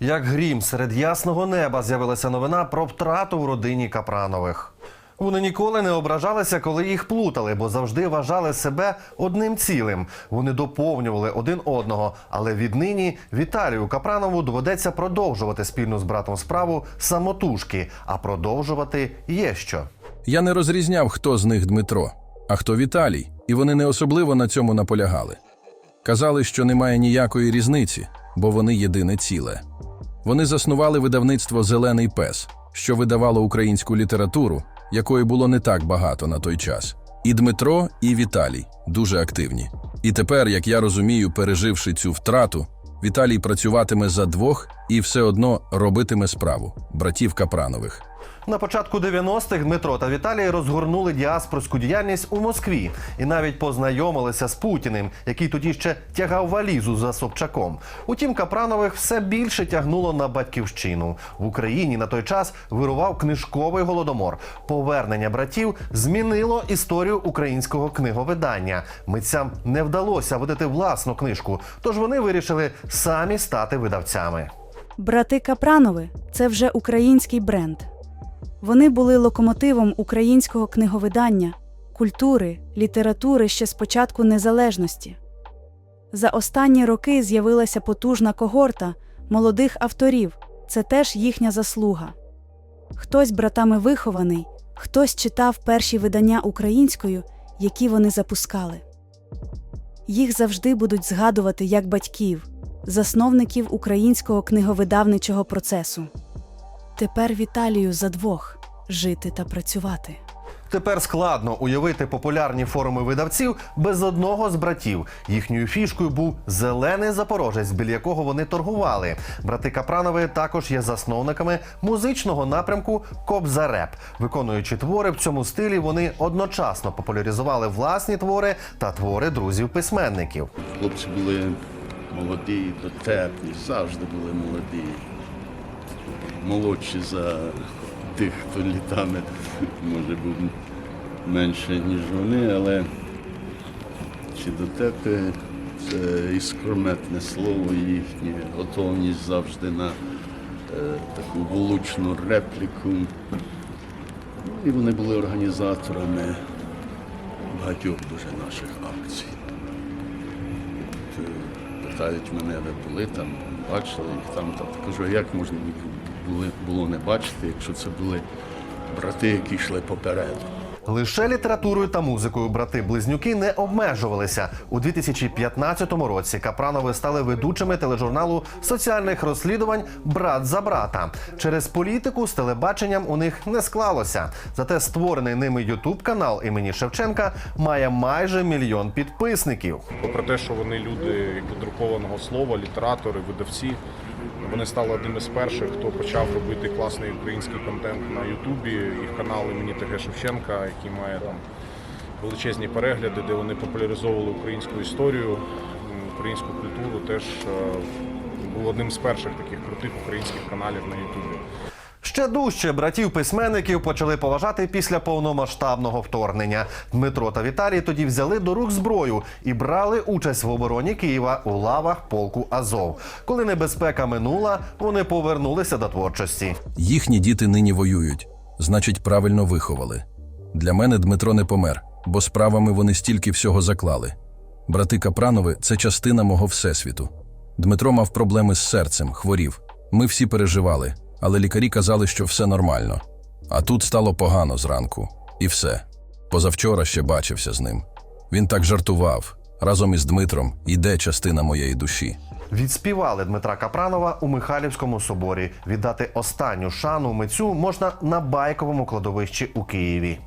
Як грім серед ясного неба з'явилася новина про втрату в родині Капранових. Вони ніколи не ображалися, коли їх плутали, бо завжди вважали себе одним цілим. Вони доповнювали один одного. Але віднині Віталію Капранову доведеться продовжувати спільну з братом справу самотужки, а продовжувати є що. Я не розрізняв, хто з них Дмитро, а хто Віталій, і вони не особливо на цьому наполягали. Казали, що немає ніякої різниці, бо вони єдине ціле. Вони заснували видавництво Зелений пес, що видавало українську літературу, якої було не так багато на той час. І Дмитро, і Віталій дуже активні. І тепер, як я розумію, переживши цю втрату, Віталій працюватиме за двох і все одно робитиме справу братів Капранових. На початку 90-х Дмитро та Віталій розгорнули діаспорську діяльність у Москві і навіть познайомилися з Путіним, який тоді ще тягав валізу за Собчаком. Утім, Капранових все більше тягнуло на батьківщину. В Україні на той час вирував книжковий голодомор. Повернення братів змінило історію українського книговидання. Митцям не вдалося видати власну книжку, тож вони вирішили самі стати видавцями. Брати Капранови це вже український бренд. Вони були локомотивом українського книговидання, культури, літератури ще з початку незалежності. За останні роки з'явилася потужна когорта молодих авторів це теж їхня заслуга. Хтось братами вихований, хтось читав перші видання українською, які вони запускали. Їх завжди будуть згадувати як батьків, засновників українського книговидавничого процесу. Тепер Віталію за двох жити та працювати. Тепер складно уявити популярні форуми видавців без одного з братів. Їхньою фішкою був зелений запорожець, біля якого вони торгували. Брати Капранови також є засновниками музичного напрямку Кобзареп. Виконуючи твори в цьому стилі, вони одночасно популяризували власні твори та твори друзів-письменників. Хлопці були молоді, дотепні, завжди були молоді. Молодші за тих, хто літами, може, був менше, ніж вони, але ці дотепи це іскрометне слово їхнє, готовність завжди на е, таку влучну репліку. І вони були організаторами багатьох дуже наших акцій. Е, Питають мене, ви були там, бачили їх там. Та кажу, як можна було не бачити, якщо це були брати, які йшли попереду. Лише літературою та музикою брати-близнюки не обмежувалися. У 2015 році Капранови стали ведучими тележурналу соціальних розслідувань Брат за брата. Через політику з телебаченням у них не склалося. Зате створений ними Ютуб канал імені Шевченка має майже мільйон підписників. Попри те, що вони люди якби, друкованого слова, літератори, видавці, вони стали одним із перших, хто почав робити класний український контент на Ютубі. Їх канал імені ТГ Шевченка, який має там величезні перегляди, де вони популяризовували українську історію, українську культуру, теж е, був одним з перших таких крутих українських каналів на Ютубі. Ще дужче братів письменників почали поважати після повномасштабного вторгнення. Дмитро та Віталій тоді взяли до рук зброю і брали участь в обороні Києва у лавах полку Азов. Коли небезпека минула, вони повернулися до творчості. Їхні діти нині воюють, значить, правильно виховали. Для мене Дмитро не помер, бо справами вони стільки всього заклали. Брати Капранови це частина мого всесвіту. Дмитро мав проблеми з серцем, хворів. Ми всі переживали, але лікарі казали, що все нормально. А тут стало погано зранку. І все. Позавчора ще бачився з ним. Він так жартував. Разом із Дмитром йде частина моєї душі. Відспівали Дмитра Капранова у Михайлівському соборі. Віддати останню шану митцю можна на байковому кладовищі у Києві.